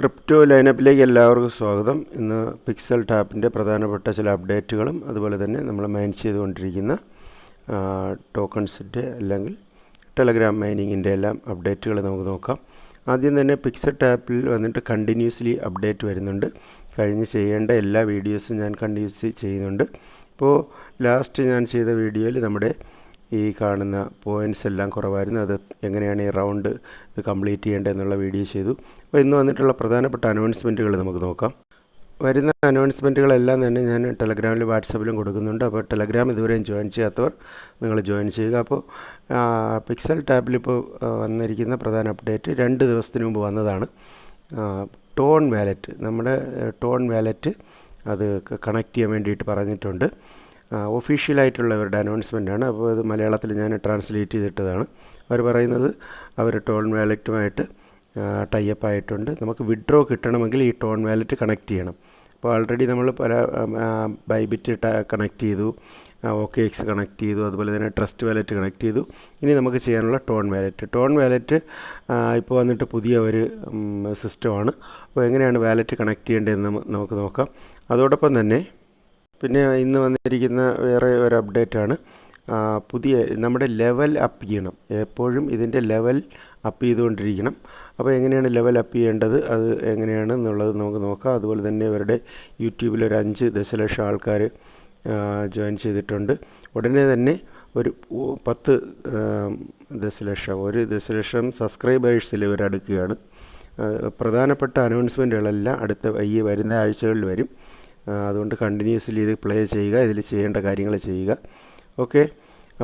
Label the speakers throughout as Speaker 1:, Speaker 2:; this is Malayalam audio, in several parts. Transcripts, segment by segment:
Speaker 1: ക്രിപ്റ്റോ ലൈനപ്പിലേക്ക് എല്ലാവർക്കും സ്വാഗതം. ഇന്ന് പിക്സൽ ടാപ്പിന്റെ പ്രധാനപ്പെട്ട ചില അപ്ഡേറ്റുകളും അതുപോലെ തന്നെ നമ്മൾ മൈൻ ചെയ്തുകൊണ്ടിരിക്കുന്ന ടോക്കൺസിന്റെ അല്ലെങ്കിൽ ടെലഗ്രാം മൈനിങ്ങിന്റെ എല്ലാം അപ്ഡേറ്റുകൾ നമുക്ക് നോക്കാം. ആദ്യം തന്നെ പിക്സൽ ടാപ്പിൽ വന്നിട്ട് കണ്ടിന്യൂസ്ലി അപ്ഡേറ്റ് വരുന്നുണ്ട്. കഴിഞ്ഞ് ചെയ്യേണ്ട എല്ലാ വീഡിയോസും ഞാൻ കണ്ടിന്യൂസ്ലി ചെയ്യുന്നുണ്ട്. ഇപ്പോൾ ലാസ്റ്റ് ഞാൻ ചെയ്ത വീഡിയോയിൽ നമ്മുടെ ഈ കാണുന്ന പോയിന്റ്സ് എല്ലാം കുറവായിരുന്നു. അത് എങ്ങനെയാണ് ഈ റൗണ്ട് ഇത് കംപ്ലീറ്റ് ചെയ്യേണ്ടത് എന്നുള്ള വീഡിയോ ചെയ്തു. അപ്പോൾ ഇന്ന് വന്നിട്ടുള്ള പ്രധാനപ്പെട്ട അനൗൺസ്മെന്റുകൾ നമുക്ക് നോക്കാം. വരുന്ന അനൗൺസ്മെന്റുകളെല്ലാം തന്നെ ഞാൻ ടെലഗ്രാമിലും വാട്സപ്പിലും കൊടുക്കുന്നുണ്ട്. അപ്പോൾ ടെലഗ്രാം ഇതുവരെയും ജോയിൻ ചെയ്യാത്തവർ നിങ്ങൾ ജോയിൻ ചെയ്യുക. അപ്പോൾ പിക്സൽ ടാബിൽ ഇപ്പോൾ വന്നിരിക്കുന്ന പ്രധാന അപ്ഡേറ്റ് രണ്ട് ദിവസത്തിന് മുമ്പ് വന്നതാണ്. ടോൺ വാലറ്റ് നമ്മുടെ ടോൺ വാലറ്റ് അത് കണക്ട് ചെയ്യാൻ വേണ്ടിയിട്ട് പറഞ്ഞിട്ടുണ്ട്. ഒഫീഷ്യലായിട്ടുള്ളവരുടെ ആണ്. അപ്പോൾ അത് മലയാളത്തിൽ ഞാൻ ട്രാൻസ്ലേറ്റ് ചെയ്തിട്ടതാണ്. അവർ പറയുന്നത് അവർ ടോൺ വാലറ്റുമായിട്ട് ടൈപ്പ് ആയിട്ടുണ്ട്. നമുക്ക് വിഡ്രോ കിട്ടണമെങ്കിൽ ഈ ടോൺ വാലറ്റ് കണക്ട് ചെയ്യണം. അപ്പോൾ ഓൾറെഡി നമ്മൾ പല ബൈബിറ്റ് കണക്ട് ചെയ്തു. ഓക്കെ എക്സ് കണക്ട് ചെയ്തു. അതുപോലെ തന്നെ ട്രസ്റ്റ് വാലറ്റ് കണക്ട് ചെയ്തു. ഇനി നമുക്ക് ചെയ്യാനുള്ള ടോൺ വാലറ്റ് ടോൺ വാലറ്റ് ഇപ്പോൾ വന്നിട്ട് പുതിയ ഒരു സിസ്റ്റമാണ് അപ്പോൾ എങ്ങനെയാണ് വാലറ്റ് കണക്ട് ചെയ്യേണ്ടതെന്ന് നമുക്ക് നോക്കാം. അതോടൊപ്പം തന്നെ പിന്നെ ഇന്ന് വന്നിരിക്കുന്ന വേറെ ഒരു അപ്ഡേറ്റ് ആണ് പുതിയ നമ്മുടെ ലെവൽ അപ്പ് ചെയ്യണം. എപ്പോഴും ഇതിന്റെ ലെവൽ അപ്പ് ചെയ്തുകൊണ്ടിരിക്കണം. അപ്പോൾ എങ്ങനെയാണ് ലെവൽ അപ്പ് ചെയ്യേണ്ടത്? അത് എങ്ങനെയാണ് എന്നുള്ളത് നമുക്ക് നോക്കാം. അതുപോലെ തന്നെ ഇവരുടെ യൂട്യൂബിൽ ഒരു അഞ്ച് ദശലക്ഷം ആൾക്കാർ ജോയിൻ ചെയ്തിട്ടുണ്ട്. ഉടനെ തന്നെ ഒരു പത്ത് ദശലക്ഷം ഒരു ദശലക്ഷം സബ്സ്ക്രൈബേഴ്സിൽ ഇവർ അടുക്കുകയാണ്. പ്രധാനപ്പെട്ട അനൗൺസ്മെന്റുകളെല്ലാം അടുത്ത ഈ വരുന്ന ആഴ്ചകളിൽ വരും. അതുകൊണ്ട് കണ്ടിന്യൂസ്ലി ഇത് പ്ലേ ചെയ്യുക ഇതിൽ ചെയ്യേണ്ട കാര്യങ്ങൾ ചെയ്യുക. ഓക്കെ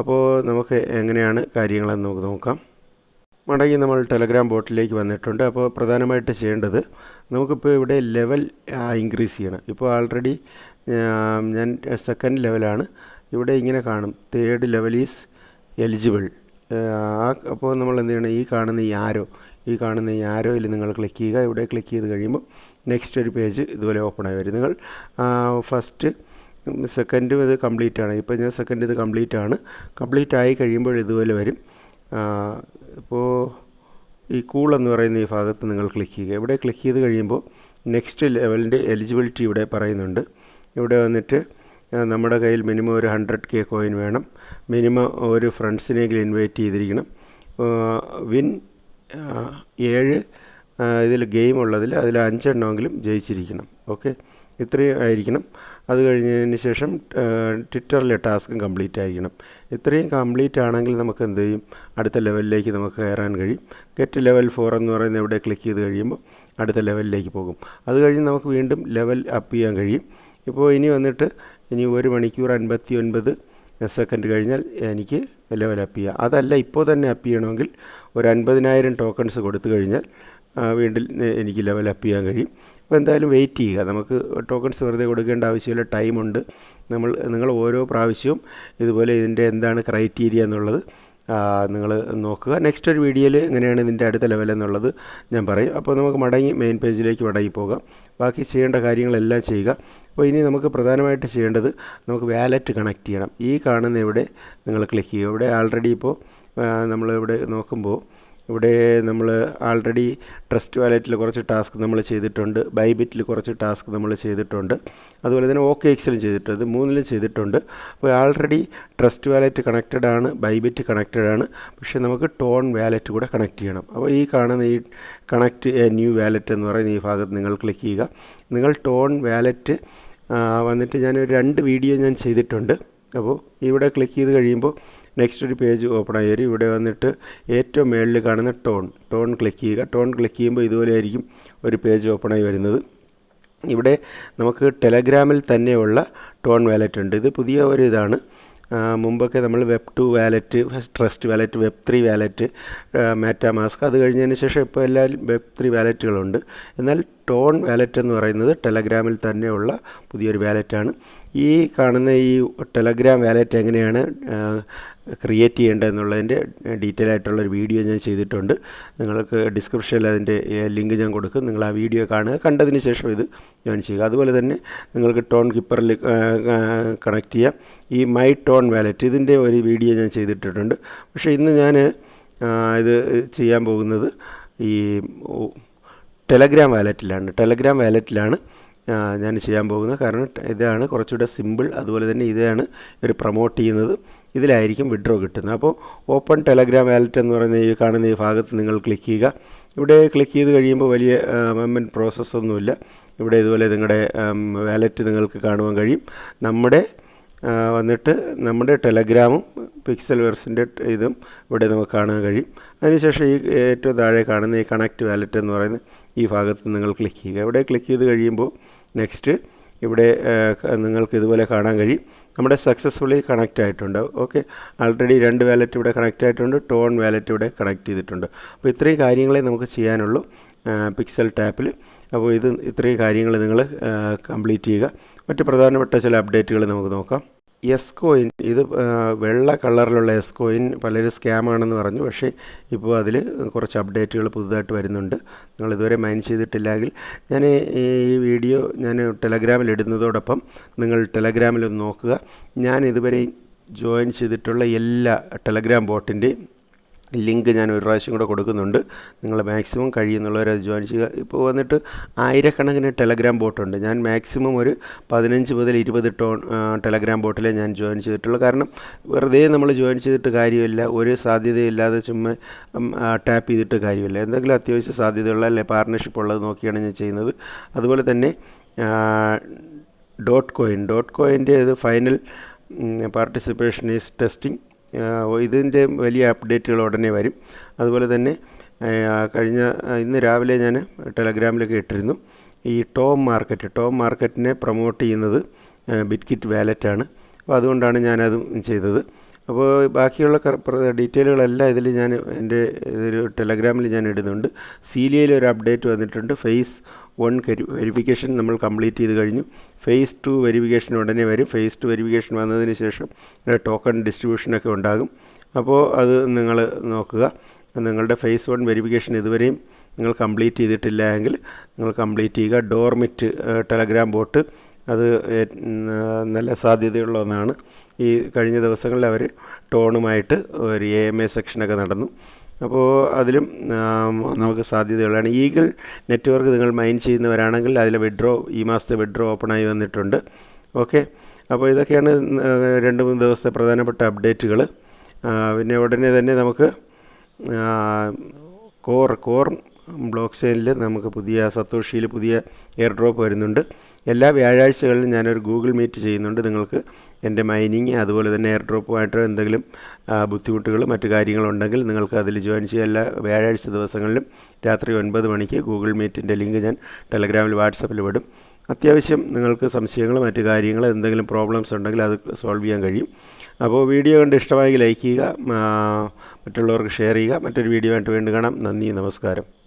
Speaker 1: അപ്പോൾ നമുക്ക് എങ്ങനെയാണ് കാര്യങ്ങളെന്ന് നമുക്ക് നോക്കാം. മടങ്ങി നമ്മൾ ടെലഗ്രാം ബോട്ടിലേക്ക് വന്നിട്ടുണ്ട്. അപ്പോൾ പ്രധാനമായിട്ട് ചെയ്യേണ്ടത് നമുക്കിപ്പോൾ ഇവിടെ ലെവൽ ഇൻക്രീസ് ചെയ്യണം. ഇപ്പോൾ ആൾറെഡി ഞാൻ സെക്കൻഡ് ലെവലാണ് ഇവിടെ ഇങ്ങനെ കാണും. തേർഡ് ലെവൽ ഈസ് എലിജിബിൾ ആ അപ്പോൾ നമ്മൾ എന്ത് ചെയ്യണം? ഈ കാണുന്ന ഈ ആരോ ഈ കാണുന്ന ഈ ആരോയിൽ നിങ്ങൾ ക്ലിക്ക് ചെയ്യുക. ഇവിടെ ക്ലിക്ക് ചെയ്ത് കഴിയുമ്പോൾ നെക്സ്റ്റ് ഒരു പേജ് ഇതുപോലെ ഓപ്പൺ ആയി വരും. നിങ്ങൾ ഫസ്റ്റ് സെക്കൻഡും ഇത് കംപ്ലീറ്റ് ആണ്. ഇപ്പോൾ ഞാൻ സെക്കൻഡ് ഇത് കംപ്ലീറ്റ് ആണ്. കംപ്ലീറ്റ് ആയി കഴിയുമ്പോൾ ഇതുപോലെ വരും. ഇപ്പോൾ ഈ കൂൾ എന്ന് പറയുന്ന ഈ ഭാഗത്ത് നിങ്ങൾ ക്ലിക്ക് ചെയ്യുക. ഇവിടെ ക്ലിക്ക് ചെയ്ത് കഴിയുമ്പോൾ നെക്സ്റ്റ് ലെവലിന്റെ എലിജിബിലിറ്റി ഇവിടെ പറയുന്നുണ്ട്. ഇവിടെ വന്നിട്ട് നമ്മുടെ കയ്യിൽ മിനിമം ഒരു ഹൺഡ്രഡ് കെ കോയിൻ വേണം. മിനിമം ഒരു ഫ്രണ്ട്സിനെങ്കിലും ഇൻവൈറ്റ് ചെയ്തിരിക്കണം. വിൻ ഏഴ് ഇതിൽ ഗെയിം ഉള്ളതിൽ അതിൽ അഞ്ചെണ്ണമെങ്കിലും ജയിച്ചിരിക്കണം. ഓക്കെ ഇത്രയും ആയിരിക്കണം. അത് കഴിഞ്ഞതിന് ശേഷം ട്വിറ്ററിലെ ടാസ്കും കംപ്ലീറ്റ് ആയിരിക്കണം. ഇത്രയും കംപ്ലീറ്റ് ആണെങ്കിൽ നമുക്ക് എന്ത് ചെയ്യും? അടുത്ത ലെവലിലേക്ക് നമുക്ക് കയറാൻ കഴിയും. ഗെറ്റ് ലെവൽ ഫോർ എന്ന് പറയുന്ന ഇവിടെ ക്ലിക്ക് ചെയ്ത് കഴിയുമ്പോൾ അടുത്ത ലെവലിലേക്ക് പോകും. അത് കഴിഞ്ഞ് നമുക്ക് വീണ്ടും ലെവൽ അപ്പ് ചെയ്യാൻ കഴിയും. ഇപ്പോൾ ഇനി വന്നിട്ട് ഇനി ഒരു മണിക്കൂർ അൻപത്തി ഒൻപത് സെക്കൻഡ് കഴിഞ്ഞാൽ എനിക്ക് ലെവൽ അപ്പ് ചെയ്യാം. അതല്ല ഇപ്പോൾ തന്നെ അപ്പ് ചെയ്യണമെങ്കിൽ ഒരു അൻപതിനായിരം ടോക്കൺസ് കൊടുത്തു കഴിഞ്ഞാൽ വീണ്ടും എനിക്ക് ലെവലപ്പ് ചെയ്യാൻ കഴിയും. അപ്പോൾ എന്തായാലും വെയിറ്റ് ചെയ്യുക. നമുക്ക് ടോക്കൺസ് വെറുതെ കൊടുക്കേണ്ട ആവശ്യമില്ല. ടൈമുണ്ട് നമ്മൾ നിങ്ങൾ ഓരോ പ്രാവശ്യവും ഇതുപോലെ ഇതിന്റെ എന്താണ് ക്രൈറ്റീരിയ എന്നുള്ളത് നിങ്ങൾ നോക്കുക. നെക്സ്റ്റ് ഒരു വീഡിയോയിൽ എങ്ങനെയാണ് ഇതിന്റെ അടുത്ത ലെവൽ എന്നുള്ളത് ഞാൻ പറയും. അപ്പോൾ നമുക്ക് മടങ്ങി മെയിൻ പേജിലേക്ക് മടങ്ങി പോകാം. ബാക്കി ചെയ്യേണ്ട കാര്യങ്ങളെല്ലാം ചെയ്യുക. അപ്പോൾ ഇനി നമുക്ക് പ്രധാനമായിട്ട് ചെയ്യേണ്ടത് നമുക്ക് വാലറ്റ് കണക്ട് ചെയ്യണം. ഈ കാണുന്ന ഇവിടെ നിങ്ങൾ ക്ലിക്ക് ചെയ്യുക. ഇവിടെ ആൾറെഡി ഇപ്പോൾ നമ്മളിവിടെ നോക്കുമ്പോൾ ഇവിടെ നമ്മൾ ആൾറെഡി ട്രസ്റ്റ് വാലറ്റിൽ കുറച്ച് ടാസ്ക് നമ്മൾ ചെയ്തിട്ടുണ്ട് ബൈബിറ്റിൽ കുറച്ച് ടാസ്ക് നമ്മൾ ചെയ്തിട്ടുണ്ട്. അതുപോലെ തന്നെ ഓക്കെ എക്സിലും ചെയ്തിട്ടുണ്ട് മൂന്നിലും ചെയ്തിട്ടുണ്ട്. അപ്പോൾ ആൾറെഡി ട്രസ്റ്റ് വാലറ്റ് കണക്റ്റഡ് ആണ് ബൈബിറ്റ് കണക്റ്റഡ് ആണ്. പക്ഷേ നമുക്ക് ടോൺ വാലറ്റ് കൂടെ കണക്ട് ചെയ്യണം. അപ്പോൾ ഈ കാണുന്ന ഈ കണക്ട് എ ന്യൂ വാലറ്റ് എന്ന് പറയുന്ന ഈ ഭാഗത്ത് നിങ്ങൾ ക്ലിക്ക് ചെയ്യുക. നിങ്ങൾ ടോൺ വാലറ്റ് വന്നിട്ട് ഞാൻ രണ്ട് വീഡിയോ ഞാൻ ചെയ്തിട്ടുണ്ട്. അപ്പോൾ ഇവിടെ ക്ലിക്ക് ചെയ്ത് കഴിയുമ്പോൾ നെക്സ്റ്റ് ഒരു പേജ് ഓപ്പൺ ആയി. വരും ഇവിടെ വന്നിട്ട് ഏറ്റവും മുകളിൽ കാണുന്ന ടോൺ ടോൺ ക്ലിക്ക് ചെയ്യുക. ടോൺ ക്ലിക്ക് ചെയ്യുമ്പോൾ ഇതുപോലെ ആയിരിക്കും ഒരു പേജ് ഓപ്പൺ ആയി വരുന്നത്. ഇവിടെ നമുക്ക് ടെലഗ്രാമിൽ തന്നെയുള്ള ടോൺ വാലറ്റ് ഉണ്ട്. ഇത് പുതിയ ഒരു ഇതാണ്. മുമ്പൊക്കെ നമ്മൾ web two wallet trust wallet web three wallet MetaMask. അത് കഴിഞ്ഞതിന് ശേഷം ഇപ്പോൾ എല്ലാവരും വെബ് ത്രീ വാലറ്റുകളുണ്ട്. എന്നാൽ ടോൺ വാലറ്റ് എന്ന് പറയുന്നത് ടെലഗ്രാമിൽ തന്നെയുള്ള പുതിയൊരു വാലറ്റാണ്. ഈ കാണുന്ന ഈ ടെലഗ്രാം വാലറ്റ് എങ്ങനെയാണ് ക്രിയേറ്റ് ചെയ്യേണ്ടത് എന്നുള്ളതിന്റെ ഡീറ്റെയിൽ ആയിട്ടുള്ളൊരു വീഡിയോ ഞാൻ ചെയ്തിട്ടുണ്ട്. നിങ്ങൾക്ക് ഡിസ്ക്രിപ്ഷനിൽ അതിന്റെ ലിങ്ക് ഞാൻ കൊടുക്കും. നിങ്ങൾ ആ വീഡിയോ കാണുക. കണ്ടതിന് ശേഷം ഇത് ജോയിൻ ചെയ്യുക. അതുപോലെ തന്നെ നിങ്ങൾക്ക് ടോൺ കിപ്പറിൽ കണക്ട് ചെയ്യാം. ഈ മൈ ടോൺ വാലറ്റ് ഇതിന്റെ ഒരു വീഡിയോ ഞാൻ ചെയ്തിട്ടുണ്ട് പക്ഷേ ഇന്ന് ഞാൻ ഇത് ചെയ്യാൻ പോകുന്നത് ഈ ടെലഗ്രാം വാലറ്റിലാണ്. ടെലഗ്രാം വാലറ്റിലാണ് ഞാൻ ചെയ്യാൻ പോകുന്നത്. കാരണം ഇതാണ് കുറച്ചുകൂടെ സിമ്പിൾ അതുപോലെ തന്നെ ഇതാണ് ഇവർ പ്രൊമോട്ട് ചെയ്യുന്നത്. ഇതിലായിരിക്കും വിഡ്രോ കിട്ടുന്നത്. അപ്പോൾ ഓപ്പൺ ടെലഗ്രാം വാലറ്റ് എന്ന് പറയുന്ന ഈ കാണുന്ന ഈ ഭാഗത്ത് നിങ്ങൾ ക്ലിക്ക് ചെയ്യുക. ഇവിടെ ക്ലിക്ക് ചെയ്ത് കഴിയുമ്പോൾ വലിയ മെമ്മൻ പ്രോസസ്സൊന്നുമില്ല ഇവിടെ ഇതുപോലെ നിങ്ങളുടെ വാലറ്റ് നിങ്ങൾക്ക് കാണുവാൻ കഴിയും. നമ്മുടെ വന്നിട്ട് നമ്മുടെ ടെലഗ്രാമും പിക്സൽ വെർസിന്റെ ഇതും ഇവിടെ നമുക്ക് കാണാൻ കഴിയും. അതിനുശേഷം ഈ ഏറ്റവും താഴെ കാണുന്ന ഈ കണക്ട് വാലറ്റ് എന്ന് പറയുന്ന ഈ ഭാഗത്ത് നിങ്ങൾ ക്ലിക്ക് ചെയ്യുക. ഇവിടെ ക്ലിക്ക് ചെയ്ത് കഴിയുമ്പോൾ നെക്സ്റ്റ് ഇവിടെ നിങ്ങൾക്ക് ഇതുപോലെ കാണാൻ കഴിയും. നമ്മുടെ സക്സസ്ഫുള്ളി കണക്റ്റ് ആയിട്ടുണ്ട്. ഓക്കെ. ആൾറെഡി രണ്ട് വാലറ്റ് ഇവിടെ കണക്റ്റ് ആയിട്ടുണ്ട്. ടോൺ വാലറ്റ് ഇവിടെ കണക്ട് ചെയ്തിട്ടുണ്ട്. അപ്പോൾ ഇത്രയും കാര്യങ്ങളെ നമുക്ക് ചെയ്യാനുള്ളൂ പിക്സൽ ടാപ്പിൽ. അപ്പോൾ ഇത് ഇത്രയും കാര്യങ്ങൾ നിങ്ങൾ കംപ്ലീറ്റ് ചെയ്യുക. മറ്റ് പ്രധാനപ്പെട്ട ചില അപ്ഡേറ്റുകൾ നമുക്ക് നോക്കാം. എസ് കോയിൻ ഇത് വെള്ള കളറിലുള്ള എസ് കോയിൻ പലരും സ്കാം ആണെന്ന് പറഞ്ഞു. പക്ഷേ ഇപ്പോൾ അതിൽ കുറച്ച് അപ്ഡേറ്റുകൾ പുതുതായിട്ട് വരുന്നുണ്ട്. നിങ്ങൾ ഇതുവരെ മൈൻ ചെയ്തിട്ടില്ലെങ്കിൽ ഞാൻ ഈ വീഡിയോ ഞാൻ ടെലഗ്രാമിൽ ഇടുന്നതോടൊപ്പം നിങ്ങൾ ടെലഗ്രാമിൽ ഒന്ന് നോക്കുക. ഞാൻ ഇതുവരെ ജോയിൻ ചെയ്തിട്ടുള്ള എല്ലാ ടെലഗ്രാം ബോട്ടിന്റെയും ലിങ്ക് ഞാൻ ഒരു പ്രാവശ്യം കൂടെ കൊടുക്കുന്നുണ്ട്. നിങ്ങൾ മാക്സിമം കഴിയുന്നുള്ളവരെ ജോയിൻ ചെയ്യുക. ഇപ്പോൾ വന്നിട്ട് ആയിരക്കണക്കിന് ടെലഗ്രാം ബോട്ടുണ്ട്. ഞാൻ മാക്സിമം ഒരു പതിനഞ്ച് മുതൽ ഇരുപത് ടോൺ ടെലഗ്രാം ബോട്ടിലെ ഞാൻ ജോയിൻ ചെയ്തിട്ടുള്ളൂ. കാരണം വെറുതെ നമ്മൾ ജോയിൻ ചെയ്തിട്ട് കാര്യമില്ല. ഒരു സാധ്യതയില്ലാതെ ചുമ്മാ ടാപ്പ് ചെയ്തിട്ട് കാര്യമില്ല. എന്തെങ്കിലും അത്യാവശ്യ സാധ്യതയുള്ള അല്ലെ പാർട്ണർഷിപ്പ് ഉള്ളത് നോക്കിയാണ് ഞാൻ ചെയ്യുന്നത്. അതുപോലെ തന്നെ ഡോട്ട് കോയിൻ. ഡോട്ട് കോയിന്റെ ഇത് ഫൈനൽ പാർട്ടിസിപ്പേഷൻ ഈസ് ടെസ്റ്റിംഗ്. ഇതിന്റെ വലിയ അപ്ഡേറ്റുകൾ ഉടനെ വരും. അതുപോലെ തന്നെ കഴിഞ്ഞ ഇന്ന് രാവിലെ ഞാൻ ടെലഗ്രാമിലൊക്കെ ഇട്ടിരുന്നു. ഈ ടോം മാർക്കറ്റ് ടോം മാർക്കറ്റിനെ പ്രൊമോട്ട് ചെയ്യുന്നത് ബിറ്റ്കിറ്റ് വാലറ്റാണ്. അപ്പോൾ അതുകൊണ്ടാണ് ഞാനതും ചെയ്തത്. അപ്പോൾ ബാക്കിയുള്ള ഡീറ്റെയിലുകളെല്ലാം ഇതിൽ ഞാൻ എന്റെ ടെലഗ്രാമിൽ ഞാൻ ഇടുന്നുണ്ട്. സീലിയയിൽ ഒരു അപ്ഡേറ്റ് വന്നിട്ടുണ്ട്. ഫേസ് വൺ വെരിഫിക്കേഷൻ നമ്മൾ കംപ്ലീറ്റ് ചെയ്ത് കഴിഞ്ഞു. ഫേസ് ടു വെരിഫിക്കേഷൻ ഉടനെ വരും. ഫേസ് ടു വെരിഫിക്കേഷൻ വന്നതിന് ശേഷം ടോക്കൺ ഡിസ്ട്രിബ്യൂഷനൊക്കെ ഉണ്ടാകും. അപ്പോൾ അത് നിങ്ങൾ നോക്കുക. നിങ്ങളുടെ ഫേസ് വൺ വെരിഫിക്കേഷൻ ഇതുവരെയും നിങ്ങൾ കംപ്ലീറ്റ് ചെയ്തിട്ടില്ല എങ്കിൽ നിങ്ങൾ കംപ്ലീറ്റ് ചെയ്യുക. ഡോർമിറ്റ് ടെലഗ്രാം ബോട്ട് അത് നല്ല സാധ്യതയുള്ള ഒന്നാണ്. ഈ കഴിഞ്ഞ ദിവസങ്ങളിൽ അവർ ടോണുമായിട്ട് ഒരു എ എം എ സെക്ഷനൊക്കെ നടന്നു. അപ്പോൾ അതിലും നമുക്ക് സാധ്യതയുള്ളതാണ്. ഈഗിൾ നെറ്റ്വർക്ക് നിങ്ങൾ മൈൻ ചെയ്യുന്നവരാണെങ്കിൽ അതിലെ വിഡ്രോ ഈ മാസത്തെ വിഡ്രോ ഓപ്പണായി വന്നിട്ടുണ്ട്. ഓക്കെ? അപ്പോൾ ഇതൊക്കെയാണ് രണ്ട് മൂന്ന് ദിവസത്തെ പ്രധാനപ്പെട്ട അപ്ഡേറ്റുകൾ. പിന്നെ ഉടനെ തന്നെ നമുക്ക് കോർ കോർ ബ്ലോക്ക് ചെയിനിൽ നമുക്ക് പുതിയ സത്തോഷിയിൽ പുതിയ എയർ ഡ്രോപ്പ് വരുന്നുണ്ട്. എല്ലാ വ്യാഴാഴ്ചകളിലും ഞാനൊരു ഗൂഗിൾ മീറ്റ് ചെയ്യുന്നുണ്ട്. നിങ്ങൾക്ക് എന്റെ മൈനിങ് അതുപോലെ തന്നെ എയർ ഡ്രോപ്പുമായിട്ട് എന്തെങ്കിലും ബുദ്ധിമുട്ടുകൾ മറ്റു കാര്യങ്ങളുണ്ടെങ്കിൽ നിങ്ങൾക്ക് അതിൽ ജോയിൻ ചെയ്യുക എല്ലാ വ്യാഴാഴ്ച ദിവസങ്ങളിലും രാത്രി ഒൻപത് മണിക്ക് ഗൂഗിൾ മീറ്റിന്റെ ലിങ്ക് ഞാൻ ടെലഗ്രാമിൽ വാട്സപ്പിൽ വിടും അത്യാവശ്യം നിങ്ങൾക്ക് സംശയങ്ങൾ മറ്റു കാര്യങ്ങൾ എന്തെങ്കിലും പ്രോബ്ലംസ് ഉണ്ടെങ്കിൽ അത് സോൾവ് ചെയ്യാൻ കഴിയും. അപ്പോൾ വീഡിയോ കണ്ട് ഇഷ്ടമായെങ്കിൽ ലൈക്ക് ചെയ്യുക മറ്റുള്ളവർക്ക് ഷെയർ ചെയ്യുക. മറ്റൊരു വീഡിയോ ആയിട്ട് വീണ്ടും കാണാം. നന്ദി നമസ്കാരം.